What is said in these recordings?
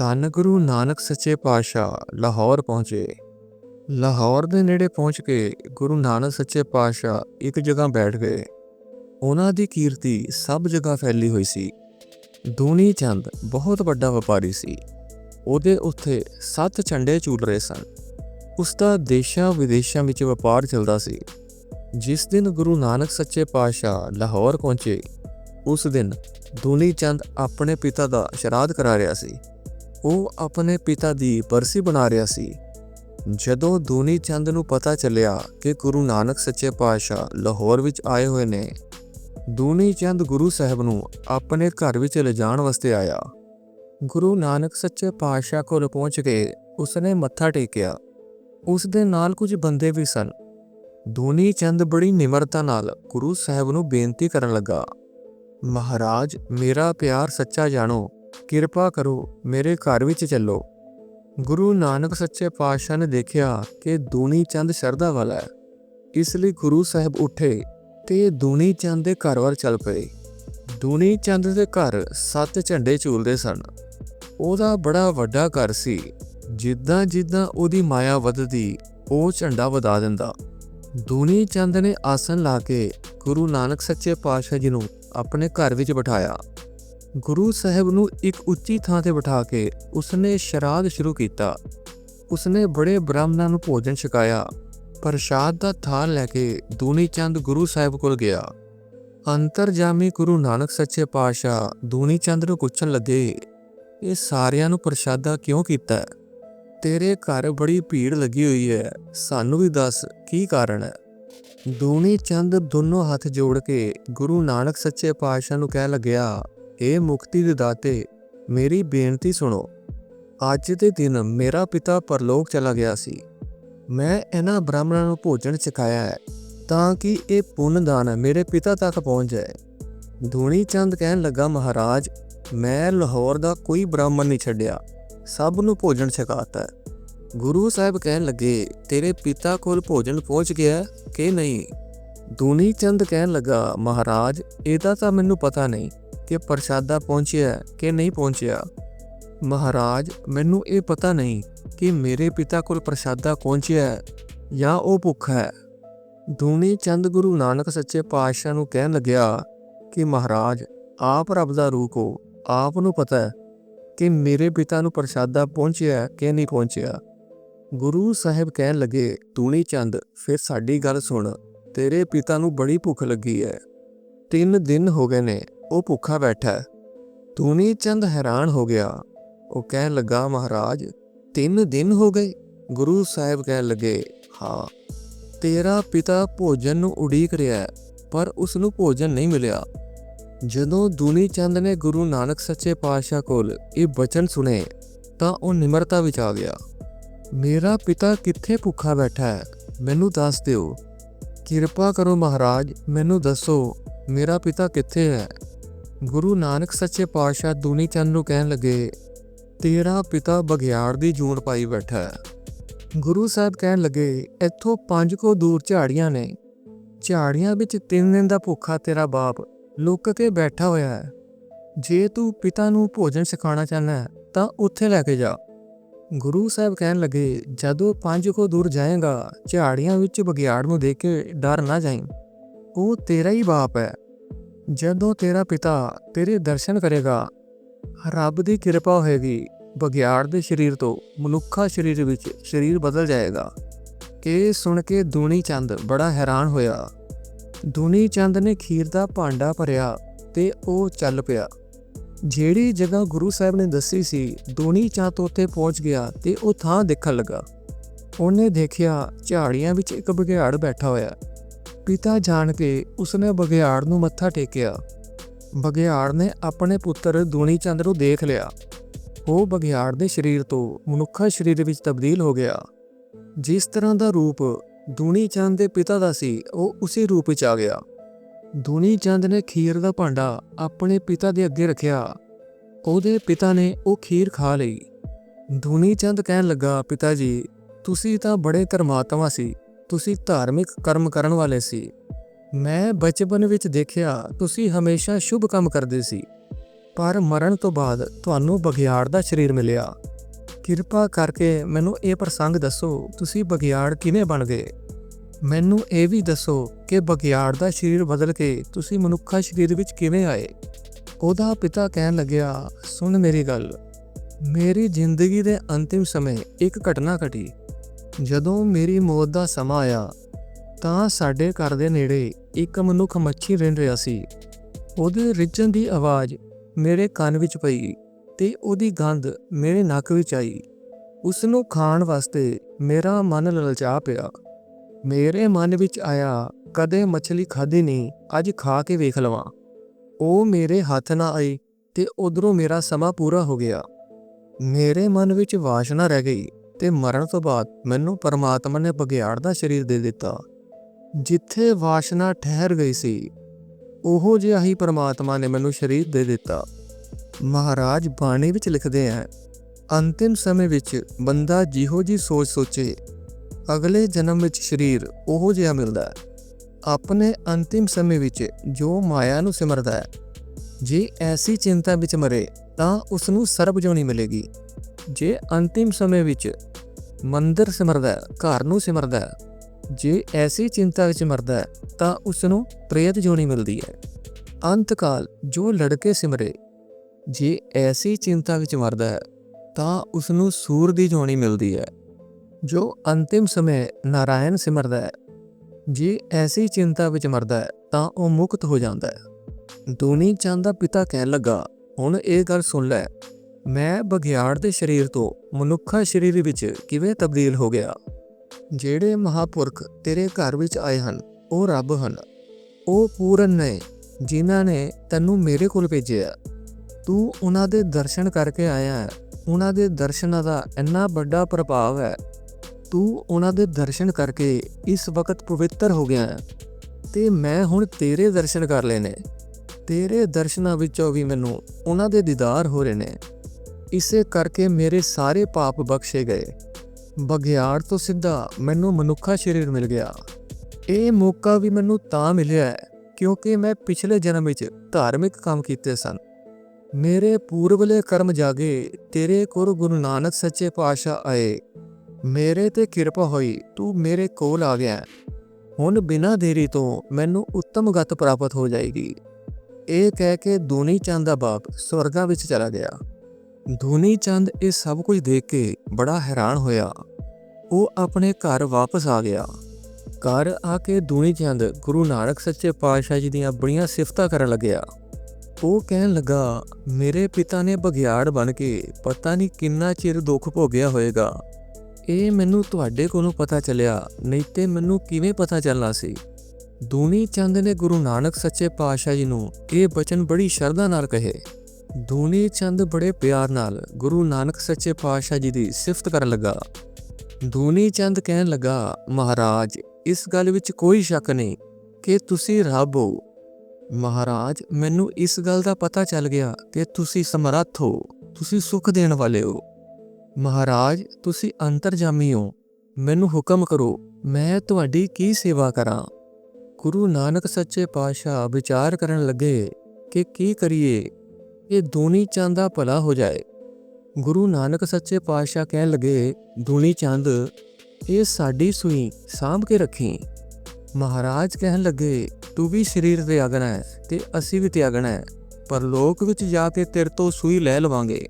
ਧੰਨ ਗੁਰੂ ਨਾਨਕ ਸੱਚੇ ਪਾਤਸ਼ਾਹ ਲਾਹੌਰ ਪਹੁੰਚੇ। ਲਾਹੌਰ ਦੇ ਨੇੜੇ ਪਹੁੰਚ ਕੇ ਗੁਰੂ ਨਾਨਕ ਸੱਚੇ ਪਾਤਸ਼ਾਹ ਇੱਕ ਜਗ੍ਹਾ ਬੈਠ ਗਏ। ਉਹਨਾਂ ਦੀ ਕੀਰਤੀ ਸਭ ਜਗ੍ਹਾ ਫੈਲੀ ਹੋਈ ਸੀ। ਦੂਨੀ ਚੰਦ ਬਹੁਤ ਵੱਡਾ ਵਪਾਰੀ ਸੀ। ਉਹਦੇ ਉੱਥੇ ਸੱਤ ਝੰਡੇ ਝੂਲ ਰਹੇ ਸਨ। ਉਸ ਦਾ ਦੇਸ਼ਾਂ ਵਿਦੇਸ਼ਾਂ ਵਿੱਚ ਵਪਾਰ ਚੱਲਦਾ ਸੀ। ਜਿਸ ਦਿਨ ਗੁਰੂ ਨਾਨਕ ਸੱਚੇ ਪਾਤਸ਼ਾਹ ਲਾਹੌਰ ਪਹੁੰਚੇ, ਉਸ ਦਿਨ ਦੂਨੀ ਚੰਦ ਆਪਣੇ ਪਿਤਾ ਦਾ ਸ਼ਰਾਧ ਕਰਾ ਰਿਹਾ ਸੀ। ਉਹ ਆਪਣੇ ਪਿਤਾ ਦੀ ਬਰਸੀ ਬਣਾ ਰਿਹਾ ਸੀ। ਜਦੋਂ ਦੂਨੀ ਚੰਦ ਨੂੰ ਪਤਾ ਚੱਲਿਆ ਕਿ ਗੁਰੂ ਨਾਨਕ ਸੱਚੇ ਪਾਤਸ਼ਾਹ ਲਾਹੌਰ ਵਿੱਚ ਆਏ ਹੋਏ ਨੇ ਦੂਨੀ ਚੰਦ ਗੁਰੂ ਸਾਹਿਬ ਨੂੰ ਆਪਣੇ ਘਰ ਵਿੱਚ ਲਿਜਾਣ ਵਾਸਤੇ ਆਇਆ। ਗੁਰੂ ਨਾਨਕ ਸੱਚੇ ਪਾਤਸ਼ਾਹ ਕੋਲ ਪਹੁੰਚ ਕੇ ਉਸਨੇ ਮੱਥਾ ਟੇਕਿਆ। ਉਸ ਦੇ ਨਾਲ ਕੁਝ ਬੰਦੇ ਵੀ ਸਨ। ਦੂਨੀ ਚੰਦ ਬੜੀ ਨਿਮਰਤਾ ਨਾਲ ਗੁਰੂ ਸਾਹਿਬ ਨੂੰ ਬੇਨਤੀ ਕਰਨ ਲੱਗਾ, ਮਹਾਰਾਜ, ਮੇਰਾ ਪਿਆਰ ਸੱਚਾ ਜਾਣੋ ਕਿਰਪਾ ਕਰੋ, ਮੇਰੇ ਘਰ ਵਿੱਚ ਚੱਲੋ। ਗੁਰੂ ਨਾਨਕ ਸੱਚੇ ਪਾਤਸ਼ਾਹ ਨੇ ਦੇਖਿਆ ਕਿ ਦੂਣੀ ਚੰਦ ਸ਼ਰਧਾ ਵਾਲਾ ਹੈ। ਇਸ ਲਈ ਗੁਰੂ ਸਾਹਿਬ ਉੱਠੇ ਤੇ ਦੂਣੀ ਚੰਦ ਦੇ ਘਰ ਵੱਲ ਚੱਲ ਪਏ। ਦੂਣੀ ਚੰਦ ਦੇ ਘਰ ਸੱਤ ਝੰਡੇ ਝੂਲਦੇ ਸਨ। ਉਹਦਾ ਬੜਾ ਵੱਡਾ ਘਰ ਸੀ। ਜਿੱਦਾਂ ਜਿੱਦਾਂ ਉਹਦੀ ਮਾਇਆ ਵੱਧਦੀ, ਉਹ ਝੰਡਾ ਵਧਾ ਦਿੰਦਾ। ਦੂਣੀ ਚੰਦ ਨੇ ਆਸਨ ਲਾ ਕੇ ਗੁਰੂ ਨਾਨਕ ਸੱਚੇ ਪਾਤਸ਼ਾਹ ਜੀ ਨੂੰ ਆਪਣੇ ਘਰ ਵਿੱਚ ਬਿਠਾਇਆ। ਗੁਰੂ ਸਾਹਿਬ ਨੂੰ ਇੱਕ ਉੱਚੀ ਥਾਂ ਤੇ ਬਿਠਾ ਕੇ ਉਸਨੇ ਸ਼ਰਾਧ ਸ਼ੁਰੂ ਕੀਤਾ। ਉਸਨੇ ਬੜੇ ਬ੍ਰਾਹਮਣਾਂ ਨੂੰ ਭੋਜਨ ਛਕਾਇਆ ਪ੍ਰਸ਼ਾਦ ਦਾ ਥਾਲ ਲੈ ਕੇ ਦੂਨੀ ਚੰਦ ਗੁਰੂ ਸਾਹਿਬ ਕੋਲ ਗਿਆ। ਅੰਤਰਜਾਮੀ ਗੁਰੂ ਨਾਨਕ ਸੱਚੇ ਪਾਤਸ਼ਾਹ ਦੂਨੀ ਚੰਦ ਨੂੰ ਪੁੱਛਣ ਲੱਗੇ, ਇਹ ਸਾਰਿਆਂ ਨੂੰ ਪ੍ਰਸ਼ਾਦਾ ਕਿਉਂ ਕੀਤਾ? ਤੇਰੇ ਘਰ ਬੜੀ ਭੀੜ ਲੱਗੀ ਹੋਈ ਹੈ, ਸਾਨੂੰ ਵੀ ਦੱਸ ਕੀ ਕਾਰਨ ਹੈ? ਦੂਨੀ ਚੰਦ ਦੋਨੋਂ ਹੱਥ ਜੋੜ ਕੇ ਗੁਰੂ ਨਾਨਕ ਸੱਚੇ ਪਾਤਸ਼ਾਹ ਨੂੰ ਕਹਿ ਲੱਗਿਆ ਇਹ ਮੁਕਤੀ ਦੇ ਦਾਤੇ, ਮੇਰੀ ਬੇਨਤੀ ਸੁਣੋ। ਅੱਜ ਦੇ ਦਿਨ ਮੇਰਾ ਪਿਤਾ ਪਰਲੋਕ ਚਲਾ ਗਿਆ ਸੀ। ਮੈਂ ਇਹਨਾਂ ਬ੍ਰਾਹਮਣਾਂ ਨੂੰ ਭੋਜਨ ਛਕਾਇਆ ਹੈ, ਤਾਂ ਕਿ ਇਹ ਪੁੰਨ ਦਾਨ ਮੇਰੇ ਪਿਤਾ ਤੱਕ ਪਹੁੰਚ ਜਾਏ। ਧੂਣੀ ਚੰਦ ਕਹਿਣ ਲੱਗਾ, ਮਹਾਰਾਜ, ਮੈਂ ਲਾਹੌਰ ਦਾ ਕੋਈ ਬ੍ਰਾਹਮਣ ਨਹੀਂ ਛੱਡਿਆ। ਸਭ ਨੂੰ ਭੋਜਨ ਛਕਾਤਾ ਗੁਰੂ ਸਾਹਿਬ ਕਹਿਣ ਲੱਗੇ, ਤੇਰੇ ਪਿਤਾ ਕੋਲ ਭੋਜਨ ਪਹੁੰਚ ਗਿਆ ਕਿ ਨਹੀਂ? ਦੂਨੀ ਚੰਦ ਕਹਿਣ ਲੱਗਾ, ਮਹਾਰਾਜ, ਇਹਦਾ ਤਾਂ ਮੈਨੂੰ ਪਤਾ ਨਹੀਂ। ਕਿ ਪ੍ਰਸ਼ਾਦਾ ਪਹੁੰਚਿਆ ਕਿ ਨਹੀਂ ਪਹੁੰਚਿਆ? ਮਹਾਰਾਜ, ਮੈਨੂੰ ਇਹ ਪਤਾ ਨਹੀਂ ਕਿ ਮੇਰੇ ਪਿਤਾ ਕੋਲ ਪ੍ਰਸ਼ਾਦਾ ਪਹੁੰਚਿਆ ਹੈ ਜਾਂ ਉਹ ਭੁੱਖਾ ਹੈ। ਦੂਣੀ ਚੰਦ ਗੁਰੂ ਨਾਨਕ ਸੱਚੇ ਪਾਤਸ਼ਾਹ ਨੂੰ ਕਹਿਣ ਲੱਗਿਆ ਕਿ ਮਹਾਰਾਜ, ਆਪ ਰੱਬ ਦਾ ਰੂਪ ਹੋ, ਆਪ ਨੂੰ ਪਤਾ ਹੈ ਕਿ ਮੇਰੇ ਪਿਤਾ ਨੂੰ ਪ੍ਰਸ਼ਾਦਾ ਪਹੁੰਚਿਆ ਕਿ ਨਹੀਂ ਪਹੁੰਚਿਆ। ਗੁਰੂ ਸਾਹਿਬ ਕਹਿਣ ਲੱਗੇ ਦੂਨੀ ਚੰਦ, ਫਿਰ ਸਾਡੀ ਗੱਲ ਸੁਣ, ਤੇਰੇ ਪਿਤਾ ਨੂੰ ਬੜੀ ਭੁੱਖ ਲੱਗੀ ਹੈ। ਤਿੰਨ ਦਿਨ ਹੋ ਗਏ ਨੇ ਉਹ ਭੁੱਖਾ ਬੈਠਾ ਹੈ। ਦੂਨੀ ਚੰਦ ਹੈਰਾਨ ਹੋ ਗਿਆ। ਉਹ ਕਹਿਣ ਲੱਗਾ, ਮਹਾਰਾਜ, ਤਿੰਨ ਦਿਨ ਹੋ ਗਏ। ਗੁਰੂ ਸਾਹਿਬ ਕਹਿਣ ਲੱਗੇ, ਹਾਂ, ਤੇਰਾ ਪਿਤਾ ਭੋਜਨ ਨੂੰ ਉਡੀਕ ਰਿਹਾ ਹੈ, ਪਰ ਉਸ ਨੂੰ ਭੋਜਨ ਨਹੀਂ ਮਿਲਿਆ। ਜਦੋਂ ਦੂਨੀ ਚੰਦ ਨੇ ਗੁਰੂ ਨਾਨਕ ਸੱਚੇ ਪਾਤਸ਼ਾਹ ਕੋਲ ਇਹ ਬਚਨ ਸੁਨੇ ਤਾਂ ਉਹ ਨਿਮਰਤਾ ਵਿੱਚ ਆ ਗਿਆ। ਮੇਰਾ ਪਿਤਾ ਕਿੱਥੇ ਭੁੱਖਾ ਬੈਠਾ ਹੈ? ਮੈਨੂੰ ਦੱਸ ਦਿਓ। ਕਿਰਪਾ ਕਰੋ ਮਹਾਰਾਜ, ਮੈਨੂੰ ਦੱਸੋ, ਮੇਰਾ ਪਿਤਾ ਕਿੱਥੇ ਹੈ? ਗੁਰੂ ਨਾਨਕ ਸੱਚੇ ਪਾਤਸ਼ਾਹ ਦੂਨੀ ਚੰਦ ਨੂੰ ਕਹਿਣ ਲੱਗੇ, ਤੇਰਾ ਪਿਤਾ ਬਗਿਆੜ ਦੀ ਜੂਣ ਪਾਈ ਬੈਠਾ ਹੈ। ਗੁਰੂ ਸਾਹਿਬ ਕਹਿਣ ਲੱਗੇ, ਇੱਥੋਂ ਪੰਜ ਕੋ ਦੂਰ ਝਾੜੀਆਂ ਨੇ। ਝਾੜੀਆਂ ਵਿੱਚ ਤਿੰਨ ਦਿਨ ਦਾ ਭੁੱਖਾ ਤੇਰਾ ਬਾਪ ਲੁੱਕ ਕੇ ਬੈਠਾ ਹੋਇਆ ਹੈ। ਜੇ ਤੂੰ ਪਿਤਾ ਨੂੰ ਭੋਜਨ ਸਿਖਾਉਣਾ ਚਾਹਨਾ ਤਾਂ ਉੱਥੇ ਲੈ ਕੇ ਜਾ। ਗੁਰੂ ਸਾਹਿਬ ਕਹਿਣ ਲੱਗੇ, ਜਦੋਂ ਪੰਜ ਕੋ ਦੂਰ ਜਾਏਗਾ, ਝਾੜੀਆਂ ਵਿੱਚ ਬਗਿਆੜ ਨੂੰ ਦੇਖ ਕੇ ਡਰ ਨਾ ਜਾਈਂ। ਉਹ ਤੇਰਾ ਹੀ ਬਾਪ ਹੈ। ਜਦੋਂ ਤੇਰਾ ਪਿਤਾ ਤੇਰੇ ਦਰਸ਼ਨ ਕਰੇਗਾ, ਰੱਬ ਦੀ ਕਿਰਪਾ ਹੋਏਗੀ ਬਗਿਆੜ ਦੇ ਸਰੀਰ ਤੋਂ ਮਨੁੱਖਾ ਸਰੀਰ ਵਿੱਚ ਸਰੀਰ ਬਦਲ ਜਾਏਗਾ। ਇਹ ਸੁਣ ਕੇ ਦੂਣੀ ਚੰਦ ਬੜਾ ਹੈਰਾਨ ਹੋਇਆ। ਦੂਣੀ ਚੰਦ ਨੇ ਖੀਰ ਦਾ ਭਾਂਡਾ ਭਰਿਆ ਤੇ ਉਹ ਚੱਲ ਪਿਆ। ਜਿਹੜੀ ਜਗ੍ਹਾ ਗੁਰੂ ਸਾਹਿਬ ਨੇ ਦੱਸੀ ਸੀ, ਦੂਣੀ ਚੰਦ ਉੱਥੇ ਪਹੁੰਚ ਗਿਆ ਤੇ ਉਹ ਥਾਂ ਦੇਖਣ ਲੱਗਾ। ਉਹਨੇ ਦੇਖਿਆ ਝਾੜੀਆਂ ਵਿੱਚ ਇੱਕ ਬਗਿਆੜ ਬੈਠਾ ਹੋਇਆ। ਪਿਤਾ ਜਾਣ ਕੇ ਉਸਨੇ ਬਗਿਆੜ ਨੂੰ ਮੱਥਾ ਟੇਕਿਆ। ਬਗਿਆੜ ਨੇ ਆਪਣੇ ਪੁੱਤਰ ਦੂਣੀ ਚੰਦ ਨੂੰ ਦੇਖ ਲਿਆ। ਉਹ ਬਗਿਆੜ ਦੇ ਸਰੀਰ ਤੋਂ ਮਨੁੱਖਾ ਸਰੀਰ ਵਿੱਚ ਤਬਦੀਲ ਹੋ ਗਿਆ। ਜਿਸ ਤਰ੍ਹਾਂ ਦਾ ਰੂਪ ਦੂਣੀ ਚੰਦ ਦੇ ਪਿਤਾ ਦਾ ਸੀ, ਉਹ ਉਸੇ ਰੂਪ ਵਿੱਚ ਆ ਗਿਆ। ਦੂਣੀ ਚੰਦ ਨੇ ਖੀਰ ਦਾ ਭਾਂਡਾ ਆਪਣੇ ਪਿਤਾ ਦੇ ਅੱਗੇ ਰੱਖਿਆ। ਉਹਦੇ ਪਿਤਾ ਨੇ ਉਹ ਖੀਰ ਖਾ ਲਈ। ਦੂਣੀ ਚੰਦ ਕਹਿਣ ਲੱਗਾ, ਪਿਤਾ ਜੀ, ਤੁਸੀਂ ਤਾਂ ਬੜੇ ਧਰਮਾਤਮਾ ਸੀ। ਤੁਸੀਂ ਧਾਰਮਿਕ ਕਰਮ ਕਰਨ ਵਾਲੇ ਸੀ। ਮੈਂ ਬਚਪਨ ਵਿੱਚ ਦੇਖਿਆ, ਤੁਸੀਂ ਹਮੇਸ਼ਾ ਸ਼ੁਭ ਕੰਮ ਕਰਦੇ ਸੀ। ਪਰ ਮਰਨ ਤੋਂ ਬਾਅਦ ਤੁਹਾਨੂੰ ਬਗਿਆੜ ਦਾ ਸਰੀਰ ਮਿਲਿਆ। ਕਿਰਪਾ ਕਰਕੇ ਮੈਨੂੰ ਇਹ ਪ੍ਰਸੰਗ ਦੱਸੋ, ਤੁਸੀਂ ਬਗਿਆੜ ਕਿਵੇਂ ਬਣ ਗਏ? ਮੈਨੂੰ ਇਹ ਵੀ ਦੱਸੋ ਕਿ ਬਗਿਆੜ ਦਾ ਸਰੀਰ ਬਦਲ ਕੇ ਤੁਸੀਂ ਮਨੁੱਖਾ ਸਰੀਰ ਵਿੱਚ ਕਿਵੇਂ ਆਏ? ਉਹਦਾ ਪਿਤਾ ਕਹਿਣ ਲੱਗਿਆ, ਸੁਣ ਮੇਰੀ ਗੱਲ। ਮੇਰੀ ਜ਼ਿੰਦਗੀ ਦੇ ਅੰਤਿਮ ਸਮੇਂ ਇੱਕ ਘਟਨਾ ਘਟੀ। ਜਦੋਂ ਮੇਰੀ ਮੌਤ ਦਾ ਸਮਾਂ ਆਇਆ, ਤਾਂ ਸਾਡੇ ਘਰ ਦੇ ਨੇੜੇ ਇੱਕ ਮਨੁੱਖ ਮੱਛੀ ਰਹਿ ਰਿਹਾ ਸੀ। ਉਹਦੇ ਰਿੱਝਣ ਦੀ ਆਵਾਜ਼ ਮੇਰੇ ਕੰਨ ਵਿੱਚ ਪਈ ਤੇ ਉਹਦੀ ਗੰਧ ਮੇਰੇ ਨੱਕ ਵਿੱਚ ਆਈ। ਉਸ ਨੂੰ ਖਾਣ ਵਾਸਤੇ ਮੇਰਾ ਮਨ ਲਲਚਾ ਪਿਆ। ਮੇਰੇ ਮਨ ਵਿੱਚ ਆਇਆ, ਕਦੇ ਮੱਛਲੀ ਖਾਧੀ ਨਹੀਂ, ਅੱਜ ਖਾ ਕੇ ਵੇਖ ਲਵਾਂ। ਉਹ ਮੇਰੇ ਹੱਥ ਨਾ ਆਈ ਤੇ ਉਧਰੋਂ ਮੇਰਾ ਸਮਾਂ ਪੂਰਾ ਹੋ ਗਿਆ। ਮੇਰੇ ਮਨ ਵਿੱਚ ਵਾਸ਼ਨਾ ਰਹਿ ਗਈ। ਤੇ ਮਰਨ ਤੋਂ ਬਾਅਦ ਮੈਨੂੰ ਪਰਮਾਤਮਾ ਨੇ ਬਗਿਆੜ ਦਾ ਸਰੀਰ ਦੇ ਦਿੱਤਾ। ਜਿੱਥੇ ਵਾਸ਼ਨਾ ਠਹਿਰ ਗਈ ਸੀ, ਉਹੋ ਜਿਹਾ ਹੀ ਪਰਮਾਤਮਾ ਨੇ ਮੈਨੂੰ ਸਰੀਰ ਦੇ ਦਿੱਤਾ। ਮਹਾਰਾਜ ਬਾਣੀ ਵਿੱਚ ਲਿਖਦੇ ਆ, ਅੰਤਿਮ ਸਮੇਂ ਵਿੱਚ ਬੰਦਾ ਜਿਹੋ ਜੀ ਸੋਚ ਸੋਚੇ, ਅਗਲੇ ਜਨਮ ਵਿੱਚ ਸਰੀਰ ਉਹੋ ਜਿਹਾ ਮਿਲਦਾ ਹੈ। ਆਪਣੇ ਅੰਤਿਮ ਸਮੇਂ ਵਿੱਚ ਜੋ ਮਾਇਆ ਨੂੰ ਸਿਮਰਦਾ ਹੈ, ਜੇ ਐਸੀ ਚਿੰਤਾ ਵਿੱਚ ਮਰੇ, ਤਾਂ ਉਸ ਨੂੰ ਸਰਬ ਜੋਨੀ ਮਿਲੇਗੀ। ਜੇ ਅੰਤਿਮ ਸਮੇਂ ਵਿੱਚ ਮੰਦਰ ਸਿਮਰਦਾ ਹੈ, ਘਰ ਨੂੰ ਸਿਮਰਦਾ ਹੈ। ਜੇ ਐਸੀ ਚਿੰਤਾ ਵਿੱਚ ਮਰਦਾ ਹੈ, ਤਾਂ ਉਸ ਨੂੰ ਪ੍ਰੇਤ ਜੋਨੀ ਮਿਲਦੀ ਹੈ। ਅੰਤਕਾਲ, ਜੋ ਲੜਕੇ ਸਿਮਰੇ। ਜੇ ਐਸੀ ਚਿੰਤਾ ਵਿੱਚ ਮਰਦਾ ਹੈ, ਤਾਂ ਉਸ ਨੂੰ ਸੂਰ ਦੀ ਜੋਨੀ ਮਿਲਦੀ ਹੈ। ਜੋ ਅੰਤਿਮ ਸਮੇਂ ਨਾਰਾਇਣ ਸਿਮਰਦਾ ਹੈ। ਜੇ ਐਸੀ ਚਿੰਤਾ ਵਿੱਚ ਮਰਦਾ ਹੈ, ਤਾਂ ਉਹ ਮੁਕਤ ਹੋ ਜਾਂਦਾ ਹੈ। ਦੋਨੀ ਚੰਦ ਦਾ ਪਿਤਾ ਕਹਿਣ ਲੱਗਾ, ਹੁਣ ਇਹ ਗੱਲ ਸੁਣ ਲੈ ਮੈਂ ਬਗਿਆੜ ਦੇ ਸਰੀਰ ਤੋਂ ਮਨੁੱਖਾ ਸਰੀਰ ਵਿੱਚ ਕਿਵੇਂ ਤਬਦੀਲ ਹੋ ਗਿਆ? ਜਿਹੜੇ ਮਹਾਪੁਰਖ ਤੇਰੇ ਘਰ ਵਿੱਚ ਆਏ ਹਨ, ਉਹ ਰੱਬ ਹਨ। ਉਹ ਪੂਰਨ ਨੇ, ਜਿਨ੍ਹਾਂ ਨੇ ਤੈਨੂੰ ਮੇਰੇ ਕੋਲ ਭੇਜਿਆ। ਤੂੰ ਉਹਨਾਂ ਦੇ ਦਰਸ਼ਨ ਕਰਕੇ ਆਇਆ ਹੈ। ਉਹਨਾਂ ਦੇ ਦਰਸ਼ਨਾਂ ਦਾ ਇੰਨਾ ਵੱਡਾ ਪ੍ਰਭਾਵ ਹੈ। ਤੂੰ ਉਹਨਾਂ ਦੇ ਦਰਸ਼ਨ ਕਰਕੇ ਇਸ ਵਕਤ ਪਵਿੱਤਰ ਹੋ ਗਿਆ ਹੈ। ਤੇ ਮੈਂ ਹੁਣ ਤੇਰੇ ਦਰਸ਼ਨ ਕਰ ਲਏ ਨੇ। ਤੇਰੇ ਦਰਸ਼ਨਾਂ ਵਿੱਚੋਂ ਵੀ ਮੈਨੂੰ ਉਹਨਾਂ ਦੇ ਦੀਦਾਰ ਹੋ ਰਹੇ ਨੇ। ਇਸੇ ਕਰਕੇ ਮੇਰੇ ਸਾਰੇ ਪਾਪ ਬਖਸ਼ੇ ਗਏ। ਬਗਿਆੜ ਤੋਂ ਸਿੱਧਾ ਮੈਨੂੰ ਮਨੁੱਖਾ ਸਰੀਰ ਮਿਲ ਗਿਆ। ਇਹ ਮੌਕਾ ਵੀ ਮੈਨੂੰ ਤਾਂ ਮਿਲਿਆ ਹੈ, ਕਿਉਂਕਿ ਮੈਂ ਪਿਛਲੇ ਜਨਮ ਵਿੱਚ ਧਾਰਮਿਕ ਕੰਮ ਕੀਤੇ ਸਨ। ਮੇਰੇ ਪੂਰਵਲੇ ਕਰਮ ਜਾਗੇ, ਤੇਰੇ ਕੋਲ ਗੁਰੂ ਨਾਨਕ ਸੱਚੇ ਪਾਤਸ਼ਾਹ ਆਏ। ਮੇਰੇ ਤੇ ਕਿਰਪਾ ਹੋਈ, ਤੂੰ ਮੇਰੇ ਕੋਲ ਆ ਗਿਆ। ਹੁਣ ਬਿਨਾਂ ਦੇਰੀ ਤੋਂ ਮੈਨੂੰ ਉੱਤਮ ਗਤ ਪ੍ਰਾਪਤ ਹੋ ਜਾਏਗੀ। ਇਹ ਕਹਿ ਕੇ ਦੋਨੀ ਚੰਦ ਦਾ ਬਾਪ ਸਵਰਗਾਂ ਵਿੱਚ ਚਲਾ ਗਿਆ। ਦੂਨੀ ਚੰਦ ਇਹ ਸਭ ਕੁਝ ਦੇਖ ਕੇ ਬੜਾ ਹੈਰਾਨ ਹੋਇਆ ਉਹ ਆਪਣੇ ਘਰ ਵਾਪਸ ਆ ਗਿਆ ਘਰ ਆ ਕੇ ਦੂਨੀ ਚੰਦ ਗੁਰੂ ਨਾਨਕ ਸੱਚੇ ਪਾਤਸ਼ਾਹ ਜੀ ਦੀਆਂ ਬੜੀਆਂ ਸਿਫਤਾਂ ਕਰਨ ਲੱਗਿਆ ਉਹ ਕਹਿਣ ਲੱਗਾ ਮੇਰੇ ਪਿਤਾ ਨੇ ਬਗਿਆੜ ਬਣ ਕੇ ਪਤਾ ਨਹੀਂ ਕਿੰਨਾ ਚਿਰ ਦੁੱਖ ਭੋਗਿਆ ਹੋਵੇਗਾ ਇਹ ਮੈਨੂੰ ਤੁਹਾਡੇ ਕੋਲੋਂ ਪਤਾ ਚੱਲਿਆ ਨਹੀਂ ਤੇ ਮੈਨੂੰ ਕਿਵੇਂ ਪਤਾ ਚੱਲਣਾ ਸੀ ਦੂਨੀ ਚੰਦ ਨੇ ਗੁਰੂ ਨਾਨਕ ਸੱਚੇ ਪਾਤਸ਼ਾਹ ਜੀ ਨੂੰ ਇਹ ਬਚਨ ਬੜੀ ਸ਼ਰਧਾ ਨਾਲ ਕਹੇ ਦੂਨੀ ਚੰਦ ਬੜੇ ਪਿਆਰ ਨਾਲ ਗੁਰੂ ਨਾਨਕ ਸੱਚੇ ਪਾਤਸ਼ਾਹ ਜੀ ਦੀ ਸਿਫਤ ਕਰਨ ਲੱਗਾ। ਦੂਨੀ ਚੰਦ ਕਹਿਣ ਲੱਗਾ, ਮਹਾਰਾਜ, ਇਸ ਗੱਲ ਵਿੱਚ ਕੋਈ ਸ਼ੱਕ ਨਹੀਂ ਕਿ ਤੁਸੀਂ ਰੱਬ ਹੋ। ਮਹਾਰਾਜ, ਮੈਨੂੰ ਇਸ ਗੱਲ ਦਾ ਪਤਾ ਚੱਲ ਗਿਆ ਕਿ ਤੁਸੀਂ ਸਮਰੱਥ ਹੋ, ਤੁਸੀਂ ਸੁੱਖ ਦੇਣ ਵਾਲੇ ਹੋ। ਮਹਾਰਾਜ, ਤੁਸੀਂ ਅੰਤਰਜਾਮੀ ਹੋ, ਮੈਨੂੰ ਹੁਕਮ ਕਰੋ, ਮੈਂ ਤੁਹਾਡੀ ਕੀ ਸੇਵਾ ਕਰਾਂ? ਗੁਰੂ ਨਾਨਕ ਸੱਚੇ ਪਾਤਸ਼ਾਹ ਵਿਚਾਰ ਕਰਨ ਲੱਗੇ ਕਿ ਕੀ ਕਰੀਏ? ਇਹ ਦੂਣੀ ਚੰਦ ਦਾ ਭਲਾ ਹੋ ਜਾਏ। ਗੁਰੂ ਨਾਨਕ ਸੱਚੇ ਪਾਤਸ਼ਾਹ ਕਹਿਣ ਲੱਗੇ, ਦੂਣੀ ਚੰਦ, ਇਹ ਸਾਡੀ ਸੂਈ ਸਾਂਭ ਕੇ ਰੱਖੀ। ਮਹਾਰਾਜ ਕਹਿਣ ਲੱਗੇ, ਤੂੰ ਵੀ ਸਰੀਰ ਤਿਆਗਣਾ ਹੈ ਤੇ ਅਸੀਂ ਵੀ ਤਿਆਗਣਾ ਹੈ, ਪਰ ਲੋਕ ਵਿੱਚ ਜਾ ਕੇ ਤੇਰੇ ਤੋਂ ਸੂਈ ਲੈ ਲਵਾਂਗੇ।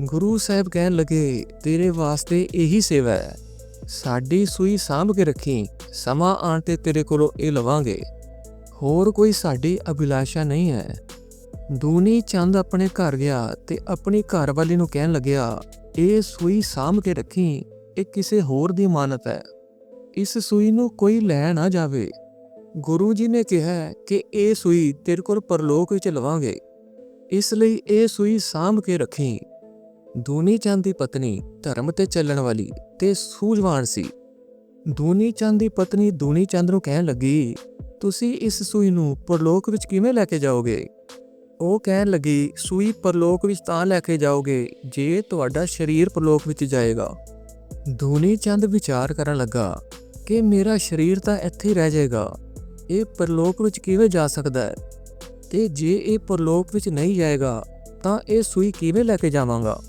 ਗੁਰੂ ਸਾਹਿਬ ਕਹਿਣ ਲੱਗੇ, ਤੇਰੇ ਵਾਸਤੇ ਇਹੀ ਸੇਵਾ ਹੈ। ਸਾਡੀ ਸੂਈ ਸਾਂਭ ਕੇ ਰੱਖੀ, ਸਮਾਂ ਆਣ ਤੇ ਤੇਰੇ ਕੋਲੋਂ ਇਹ ਲਵਾਂਗੇ। ਹੋਰ ਕੋਈ ਸਾਡੀ ਅਭਿਲਾਸ਼ਾ ਨਹੀਂ ਹੈ। ਦੂਨੀ ਚੰਦ ਆਪਣੇ ਘਰ ਗਿਆ ਤੇ ਆਪਣੀ ਘਰਵਾਲੀ ਨੂੰ ਕਹਿਣ ਲੱਗਿਆ, ਇਹ ਸੂਈ ਸਾਂਭ ਕੇ ਰੱਖੀ, ਇਹ ਕਿਸੇ ਹੋਰ ਦੀ ਮਾਨਤ ਹੈ। ਇਸ ਸੂਈ ਨੂੰ ਕੋਈ ਲੈ ਨਾ ਜਾਵੇ। ਗੁਰੂ ਜੀ ਨੇ ਕਿਹਾ ਕਿ ਇਹ ਸੂਈ ਤੇਰੇ ਕੋਲ ਪਰਲੋਕ ਵਿੱਚ ਲਵਾਂਗੇ। ਇਸ ਲਈ ਇਹ ਸੂਈ ਸਾਂਭ ਕੇ ਰੱਖੀ। ਦੂਨੀ ਚੰਦ ਦੀ ਪਤਨੀ ਧਰਮ ਤੇ ਚੱਲਣ ਵਾਲੀ ਤੇ ਸੂਝਵਾਨ ਸੀ। ਦੂਨੀ ਚੰਦ ਦੀ ਪਤਨੀ ਦੂਨੀ ਚੰਦ ਨੂੰ ਕਹਿਣ ਲੱਗੀ, ਤੁਸੀਂ ਇਸ ਸੂਈ ਨੂੰ ਪਰਲੋਕ ਵਿੱਚ ਕਿਵੇਂ ਲੈ ਕੇ ਜਾਓਗੇ? ਉਹ ਕਹਿਣ ਲੱਗੀ, ਸੂਈ ਪਰਲੋਕ ਵਿੱਚ ਤਾਂ ਲੈ ਕੇ ਜਾਓਗੇ, ਜੇ ਤੁਹਾਡਾ ਸਰੀਰ ਪਰਲੋਕ ਵਿੱਚ ਜਾਏਗਾ। ਦੂਨੀ ਚੰਦ ਵਿਚਾਰ ਕਰਨ ਲੱਗਾ, ਕਿ ਮੇਰਾ ਸਰੀਰ ਤਾਂ ਇੱਥੇ ਹੀ ਰਹਿ ਜਾਏਗਾ। ਇਹ ਪਰਲੋਕ ਵਿੱਚ ਕਿਵੇਂ ਜਾ ਸਕਦਾ ਹੈ? ਤੇ ਜੇ ਇਹ ਪਰਲੋਕ ਵਿੱਚ ਨਹੀਂ ਜਾਏਗਾ, ਤਾਂ ਇਹ ਸੂਈ ਕਿਵੇਂ ਲੈ ਕੇ ਜਾਵਾਂਗਾ?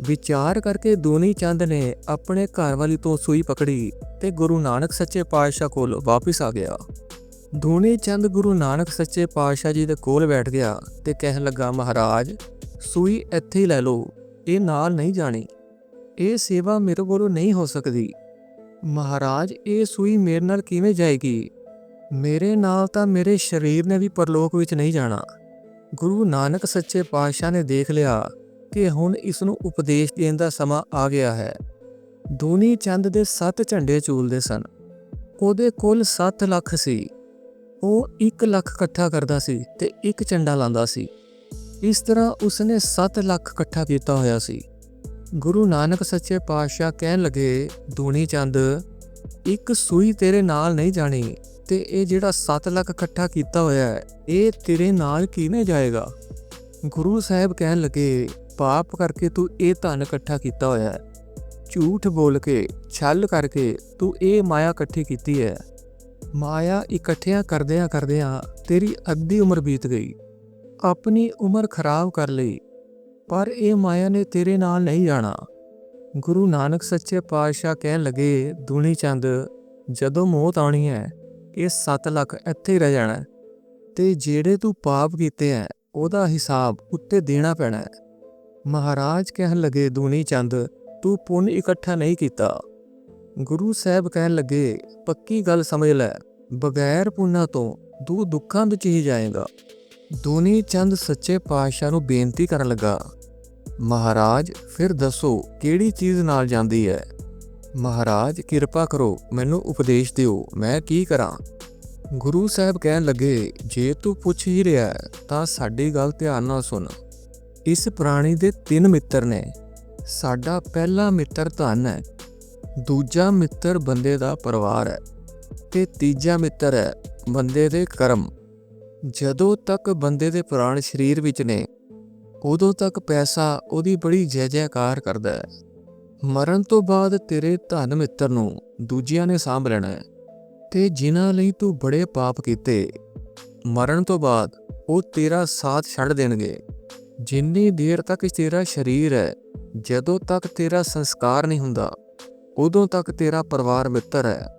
ਵਿਚਾਰ ਕਰਕੇ ਦੂਨੀ ਚੰਦ ਨੇ ਆਪਣੇ ਘਰ ਵਾਲੀ ਤੋਂ ਸੂਈ ਪਕੜੀ ਤੇ ਗੁਰੂ ਨਾਨਕ ਸੱਚੇ ਪਾਤਸ਼ਾਹ ਕੋਲ ਵਾਪਸ ਆ ਗਿਆ। ਦੂਨੀ ਚੰਦ ਗੁਰੂ ਨਾਨਕ ਸੱਚੇ ਪਾਤਸ਼ਾਹ ਜੀ ਦੇ ਕੋਲ ਬੈਠ ਗਿਆ ਤੇ ਕਹਿਣ ਲੱਗਾ, ਮਹਾਰਾਜ, ਸੂਈ ਇੱਥੇ ਹੀ ਲੈ ਲਓ, ਇਹ ਨਾਲ ਨਹੀਂ ਜਾਣੀ। ਇਹ ਸੇਵਾ ਮੇਰੇ ਕੋਲੋਂ ਨਹੀਂ ਹੋ ਸਕਦੀ। ਮਹਾਰਾਜ, ਇਹ ਸੂਈ ਮੇਰੇ ਨਾਲ ਕਿਵੇਂ ਜਾਏਗੀ? ਮੇਰੇ ਨਾਲ ਤਾਂ ਮੇਰੇ ਸਰੀਰ ਨੇ ਵੀ ਪਰਲੋਕ ਵਿੱਚ ਨਹੀਂ ਜਾਣਾ। ਗੁਰੂ ਨਾਨਕ ਸੱਚੇ ਪਾਤਸ਼ਾਹ ਨੇ ਦੇਖ ਲਿਆ ਕਿ ਹੁਣ ਇਸ ਨੂੰ ਉਪਦੇਸ਼ ਦੇਣ ਦਾ ਸਮਾਂ ਆ ਗਿਆ ਹੈ। ਦੋਨੀ ਚੰਦ ਦੇ ਸੱਤ ਝੰਡੇ ਝੂਲਦੇ ਸਨ। ਉਹਦੇ ਕੋਲ 7 ਲੱਖ ਸੀ। ਉਹ 1 ਲੱਖ ਇਕੱਠਾ ਕਰਦਾ ਸੀ ਤੇ ਇੱਕ ਝੰਡਾ ਲਾਉਂਦਾ ਸੀ। ਇਸ ਤਰ੍ਹਾਂ ਉਸਨੇ 7 ਲੱਖ ਇਕੱਠਾ ਕੀਤਾ ਹੋਇਆ ਸੀ। ਗੁਰੂ ਨਾਨਕ ਸੱਚੇ ਪਾਤਸ਼ਾਹ ਕਹਿਣ ਲੱਗੇ ਦੂਣੀ ਚੰਦ, ਇੱਕ ਸੂਈ ਤੇਰੇ ਨਾਲ ਨਹੀਂ ਜਾਣੀ ਤੇ ਇਹ ਜਿਹੜਾ 7 ਲੱਖ ਇਕੱਠਾ ਕੀਤਾ ਹੋਇਆ ਹੈ, ਇਹ ਤੇਰੇ ਨਾਲ ਕਿਵੇਂ ਜਾਏਗਾ? ਗੁਰੂ ਸਾਹਿਬ ਕਹਿਣ ਲੱਗੇ, ਪਾਪ ਕਰਕੇ ਤੂੰ ਇਹ ਧਨ ਇਕੱਠਾ ਕੀਤਾ ਹੋਇਆ ਹੈ। ਝੂਠ ਬੋਲ ਕੇ, ਛਲ ਕਰਕੇ ਤੂੰ ਇਹ ਮਾਇਆ ਇਕੱਠੀ ਕੀਤੀ ਹੈ। ਮਾਇਆ ਇਕੱਠਿਆਂ ਕਰਦਿਆਂ ਕਰਦਿਆਂ ਤੇਰੀ ਅੱਧੀ ਉਮਰ ਬੀਤ ਗਈ। ਆਪਣੀ ਉਮਰ ਖਰਾਬ ਕਰ ਲਈ, ਪਰ ਇਹ ਮਾਇਆ ਨੇ ਤੇਰੇ ਨਾਲ ਨਹੀਂ ਜਾਣਾ। ਗੁਰੂ ਨਾਨਕ ਸੱਚੇ ਪਾਤਸ਼ਾਹ ਕਹਿਣ ਲੱਗੇ ਦੂਣੀ ਚੰਦ, ਜਦੋਂ ਮੌਤ ਆਉਣੀ ਹੈ, ਇਹ 7 ਲੱਖ ਇੱਥੇ ਹੀ ਰਹਿ ਜਾਣਾ ਹੈ ਤੇ ਜਿਹੜੇ ਤੂੰ ਪਾਪ ਕੀਤੇ ਹੈ, ਉਹਦਾ ਹਿਸਾਬ ਉੱਤੇ ਦੇਣਾ ਪੈਣਾ ਹੈ। ਮਹਾਰਾਜ ਕਹਿਣ ਲੱਗੇ ਦੂਣੀ ਚੰਦ, ਤੂੰ ਪੁੰਨ ਇਕੱਠਾ ਨਹੀਂ ਕੀਤਾ। ਗੁਰੂ ਸਾਹਿਬ ਕਹਿਣ ਲੱਗੇ, ਪੱਕੀ ਗੱਲ ਸਮਝ ਲੈ ਬਗੈਰ ਪੁੰਨਾ ਤੋਂ ਤੂੰ ਦੁੱਖਾਂ ਵਿੱਚ ਹੀ ਜਾਏਗਾ। ਦੂਨੀ ਚੰਦ ਸੱਚੇ ਪਾਤਸ਼ਾਹ ਨੂੰ ਬੇਨਤੀ ਕਰਨ ਲੱਗਾ, ਮਹਾਰਾਜ, ਫਿਰ ਦੱਸੋ ਕਿਹੜੀ ਚੀਜ਼ ਨਾਲ ਜਾਂਦੀ ਹੈ? ਮਹਾਰਾਜ, ਕਿਰਪਾ ਕਰੋ, ਮੈਨੂੰ ਉਪਦੇਸ਼ ਦਿਓ, ਮੈਂ ਕੀ ਕਰਾਂ? ਗੁਰੂ ਸਾਹਿਬ ਕਹਿਣ ਲੱਗੇ, ਜੇ ਤੂੰ ਪੁੱਛ ਹੀ ਰਿਹਾ ਤਾਂ ਸਾਡੀ ਗੱਲ ਧਿਆਨ ਨਾਲ ਸੁਣ। ਇਸ ਪ੍ਰਾਣੀ ਦੇ ਤਿੰਨ ਮਿੱਤਰ ਨੇ। ਸਾਡਾ ਪਹਿਲਾ ਮਿੱਤਰ ਧਨ ਹੈ, ਦੂਜਾ ਮਿੱਤਰ ਬੰਦੇ ਦਾ ਪਰਿਵਾਰ ਹੈ। ਤੇ ਤੀਜਾ ਮਿੱਤਰ ਹੈ, ਬੰਦੇ ਦੇ ਕਰਮ। ਜਦੋਂ ਤੱਕ ਬੰਦੇ ਦੇ ਪ੍ਰਾਣ ਸਰੀਰ ਵਿੱਚ ਨੇ, ਉਦੋਂ ਤੱਕ ਪੈਸਾ ਉਹਦੀ ਬੜੀ ਜੈ ਜੈਕਾਰ ਕਰਦਾ ਹੈ। ਮਰਨ ਤੋਂ ਬਾਅਦ ਤੇਰੇ ਧਨ ਮਿੱਤਰ ਨੂੰ ਦੂਜਿਆਂ ਨੇ ਸਾਂਭ ਲੈਣਾ ਹੈ, ਤੇ ਜਿਨ੍ਹਾਂ ਲਈ ਤੂੰ ਬੜੇ ਪਾਪ ਕੀਤੇ, ਮਰਨ ਤੋਂ ਬਾਅਦ ਉਹ ਤੇਰਾ ਸਾਥ ਛੱਡ ਦੇਣਗੇ। ਜਿੰਨੀ ਦੇਰ ਤੱਕ ਤੇਰਾ ਸਰੀਰ ਹੈ, ਜਦੋਂ ਤੱਕ ਤੇਰਾ ਸੰਸਕਾਰ ਨਹੀਂ ਹੁੰਦਾ, ਉਦੋਂ ਤੱਕ ਤੇਰਾ ਪਰਿਵਾਰ ਮਿੱਤਰ ਹੈ।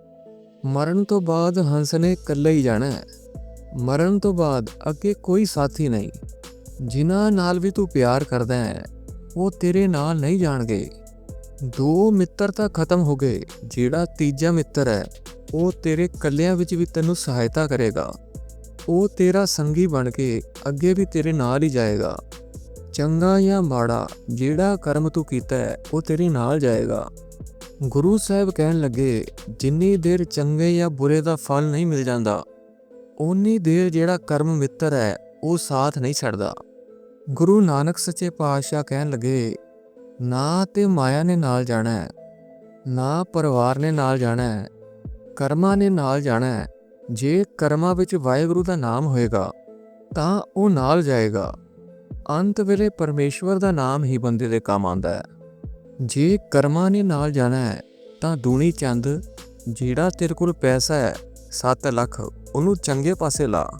ਮਰਨ ਤੋਂ ਬਾਅਦ ਹੰਸ ਨੇ ਇਕੱਲਾ ਹੀ ਜਾਣਾ ਹੈ। ਮਰਨ ਤੋਂ ਬਾਅਦ ਅੱਗੇ ਕੋਈ ਸਾਥੀ ਨਹੀਂ। ਜਿਨ੍ਹਾਂ ਨਾਲ ਵੀ ਤੂੰ ਪਿਆਰ ਕਰਦਾ ਹੈ, ਉਹ ਤੇਰੇ ਨਾਲ ਨਹੀਂ ਜਾਣਗੇ। ਦੋ ਮਿੱਤਰ ਤਾਂ ਖਤਮ ਹੋ ਗਏ, ਜਿਹੜਾ ਤੀਜਾ ਮਿੱਤਰ ਹੈ, ਉਹ ਤੇਰੇ ਕੱਲਿਆਂ ਵਿੱਚ ਵੀ ਤੈਨੂੰ ਸਹਾਇਤਾ ਕਰੇਗਾ। ਉਹ ਤੇਰਾ ਸੰਗੀ ਬਣ ਕੇ ਅੱਗੇ ਵੀ ਤੇਰੇ ਨਾਲ ਹੀ ਜਾਏਗਾ। ਚੰਗਾ ਜਾਂ ਮਾੜਾ, ਜਿਹੜਾ ਕਰਮ ਤੂੰ ਕੀਤਾ ਹੈ, ਉਹ ਤੇਰੇ ਨਾਲ ਜਾਏਗਾ। ਗੁਰੂ ਸਾਹਿਬ ਕਹਿਣ ਲੱਗੇ, ਜਿੰਨੀ ਦੇਰ ਚੰਗੇ ਜਾਂ ਬੁਰੇ ਦਾ ਫਲ ਨਹੀਂ ਮਿਲ ਜਾਂਦਾ ਉਨੀ ਦੇਰ ਜਿਹੜਾ ਕਰਮ ਮਿੱਤਰ ਹੈ, ਉਹ ਸਾਥ ਨਹੀਂ ਛੱਡਦਾ। ਗੁਰੂ ਨਾਨਕ ਸੱਚੇ ਪਾਤਸ਼ਾਹ ਕਹਿਣ ਲੱਗੇ, ਨਾ ਤੇ ਮਾਇਆ ਨੇ ਨਾਲ ਜਾਣਾ ਹੈ, ਨਾ ਪਰਿਵਾਰ ਨੇ ਨਾਲ ਜਾਣਾ ਹੈ, ਕਰਮਾਂ ਨੇ ਨਾਲ ਜਾਣਾ ਹੈ। ਜੇ ਕਰਮਾਂ ਵਿੱਚ ਵਾਹਿਗੁਰੂ ਦਾ ਨਾਮ ਹੋਏਗਾ, ਤਾਂ ਉਹ ਨਾਲ ਜਾਏਗਾ। ਅੰਤ ਵੇਲੇ ਪਰਮੇਸ਼ਵਰ ਦਾ ਨਾਮ ਹੀ ਬੰਦੇ ਦੇ ਕੰਮ ਆਉਂਦਾ ਹੈ। ਜੇ ਕਰਮਾਂ ਨੇ ਨਾਲ ਜਾਣਾ ਹੈ, ਤਾਂ ਦੂਣੀ ਚੰਦ ਜਿਹੜਾ ਤੇਰੇ ਕੋਲ ਪੈਸਾ ਹੈ 7 ਲੱਖ, ਉਹਨੂੰ ਚੰਗੇ ਪਾਸੇ ਲਾ।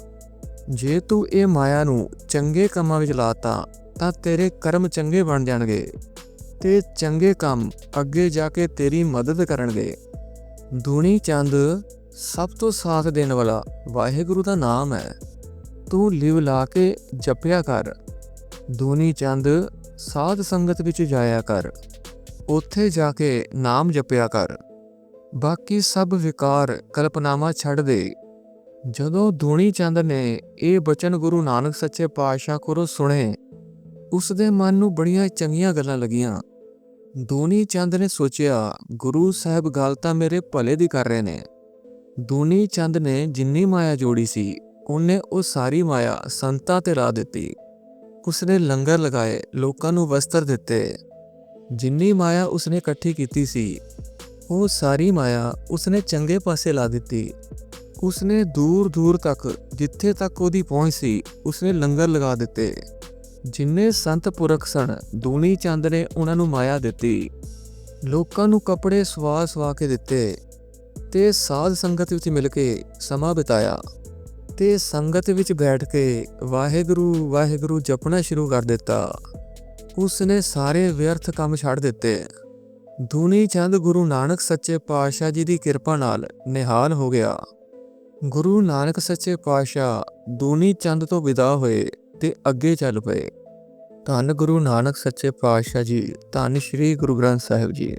ਜੇ ਤੂੰ ਇਹ ਮਾਇਆ ਨੂੰ ਚੰਗੇ ਕੰਮਾਂ ਵਿੱਚ ਲਾਤਾ ਤਾਂ ਤੇਰੇ ਕਰਮ ਚੰਗੇ ਬਣ ਜਾਣਗੇ ਤੇ ਚੰਗੇ ਕੰਮ ਅੱਗੇ ਜਾ ਕੇ ਤੇਰੀ ਮਦਦ ਕਰਨਗੇ। ਦੂਣੀ ਚੰਦ ਸਭ ਤੋਂ ਸਾਥ ਦੇਣ ਵਾਲਾ ਵਾਹਿਗੁਰੂ ਦਾ ਨਾਮ ਹੈ। ਤੂੰ ਲਿਵ ਲਾ ਕੇ ਜਪਿਆ ਕਰ। ਦੂਣੀ ਚੰਦ ਸਾਧ ਸੰਗਤ ਵਿੱਚ ਜਾਇਆ ਕਰ। ਉੱਥੇ ਜਾ ਕੇ ਨਾਮ ਜਪਿਆ ਕਰ। ਬਾਕੀ ਸਭ ਵਿਕਾਰ ਕਲਪਨਾਵਾਂ ਛੱਡ ਦੇ। ਜਦੋਂ ਧੂਣੀ ਚੰਦ ਨੇ ਇਹ ਬਚਨ ਗੁਰੂ ਨਾਨਕ ਸੱਚੇ ਪਾਤਸ਼ਾਹ ਕੋਲੋਂ ਸੁਣੇ ਉਸ ਦੇ ਮਨ ਨੂੰ ਬੜੀਆਂ ਚੰਗੀਆਂ ਗੱਲਾਂ ਲੱਗੀਆਂ। ਦੂਣੀ ਚੰਦ ਨੇ ਸੋਚਿਆ, ਗੁਰੂ ਸਾਹਿਬ, ਗੱਲ ਤਾਂ ਮੇਰੇ ਭਲੇ ਦੀ ਕਰ ਰਹੇ ਨੇ। ਦੂਣੀ ਚੰਦ ਨੇ ਜਿੰਨੀ ਮਾਇਆ ਜੋੜੀ ਸੀ, ਉਹਨੇ ਉਹ ਸਾਰੀ ਮਾਇਆ ਸੰਤਾਂ ਤੇ ਲਾ ਦਿੱਤੀ। ਉਸਨੇ ਲੰਗਰ ਲਗਾਏ, ਲੋਕਾਂ ਨੂੰ ਵਸਤਰ ਦਿੱਤੇ। ਜਿੰਨੀ ਮਾਇਆ ਉਸਨੇ ਇਕੱਠੀ ਕੀਤੀ ਸੀ, ਉਹ ਸਾਰੀ ਮਾਇਆ ਉਸਨੇ ਚੰਗੇ ਪਾਸੇ ਲਾ ਦਿੱਤੀ। ਉਸਨੇ ਦੂਰ ਦੂਰ ਤੱਕ ਜਿੱਥੇ ਤੱਕ ਉਹਦੀ ਪਹੁੰਚ ਸੀ, ਉਸਨੇ ਲੰਗਰ ਲਗਾ ਦਿੱਤੇ। ਜਿੰਨੇ ਸੰਤ ਪੁਰਖ ਸਨ ਦੂਣੀ ਚੰਦ ਨੇ ਉਹਨਾਂ ਨੂੰ ਮਾਇਆ ਦਿੱਤੀ। ਲੋਕਾਂ ਨੂੰ ਕੱਪੜੇ ਸਵਾ ਸਵਾ ਕੇ ਦਿੱਤੇ ਤੇ ਸਾਧ ਸੰਗਤ ਵਿੱਚ ਮਿਲ ਕੇ ਸਮਾਂ ਬਿਤਾਇਆ ਤੇ ਸੰਗਤ ਵਿੱਚ ਬੈਠ ਕੇ ਵਾਹਿਗੁਰੂ ਵਾਹਿਗੁਰੂ ਜਪਣਾ ਸ਼ੁਰੂ ਕਰ ਦਿੱਤਾ। ਉਸ ਨੇ ਸਾਰੇ ਵਿਅਰਥ ਕੰਮ ਛੱਡ ਦਿੱਤੇ। ਦੂਨੀ ਚੰਦ ਗੁਰੂ ਨਾਨਕ ਸੱਚੇ ਪਾਤਸ਼ਾਹ ਜੀ ਦੀ ਕਿਰਪਾ ਨਾਲ ਨਿਹਾਲ ਹੋ ਗਿਆ। ਗੁਰੂ ਨਾਨਕ ਸੱਚੇ ਪਾਤਸ਼ਾਹ ਦੂਨੀ ਚੰਦ ਤੋਂ ਵਿਦਾ ਹੋਏ ਤੇ ਅੱਗੇ ਚੱਲ ਪਏ। ਧੰਨ ਗੁਰੂ ਨਾਨਕ ਸੱਚੇ ਪਾਤਸ਼ਾਹ ਜੀ, ਧੰਨ ਸ਼੍ਰੀ ਗੁਰੂ ਗ੍ਰੰਥ ਸਾਹਿਬ ਜੀ।